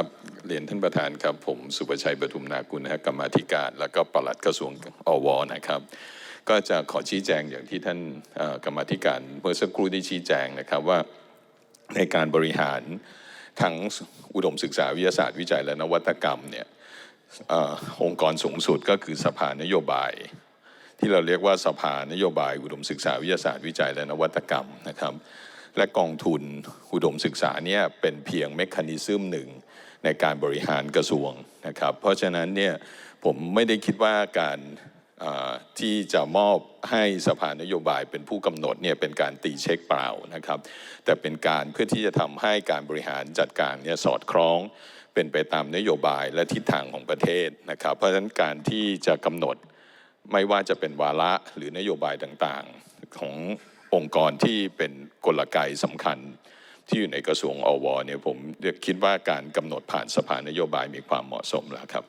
ครับเรียนท่านประธานครับ ผมสุประชัยปทุมนากุลนะฮะกรรมาธิการ แล้วก็ปลัดกระทรวงอวนะครับ ก็จะขอชี้แจงอย่างที่ท่านกรรมาธิการเมื่อสักครู่ได้ชี้แจงนะครับว่าในการบริหารทั้งอุดมศึกษาวิทยาศาสตร์วิจัยและนวัตกรรมเนี่ยอองค์กรสูงสุดก็คือสภานโยบาย ที่เราเรียกว่าสภานโยบาย อุดมศึกษาวิทยาศาสตร์วิจัยและนวัตกรรมนะครับ และกองทุนอุดมศึกษาเนี่ยเป็นเพียงเมคานิซึมหนึ่ง ในการบริหารกระทรวงนะครับ เพราะฉะนั้นเนี่ยผมไม่ได้คิดว่าการที่จะมอบให้สภานโยบายเป็นผู้กำหนดเนี่ยเป็นการตีเช็คเปล่านะครับ แต่เป็นการเพื่อที่จะทำให้การบริหารจัดการเนี่ยสอดคล้องเป็นไปตามนโยบายและทิศทางของประเทศนะครับ เพราะฉะนั้นการที่จะกำหนดไม่ว่าจะเป็นวาระหรือนโยบายต่างๆขององค์กรที่เป็นกลไกสำคัญ ที่อยู่ในกระทรวงอวเนี่ยผมคิดว่าการกำหนดผ่านสภานโยบายมีความเหมาะสมแล้วครับ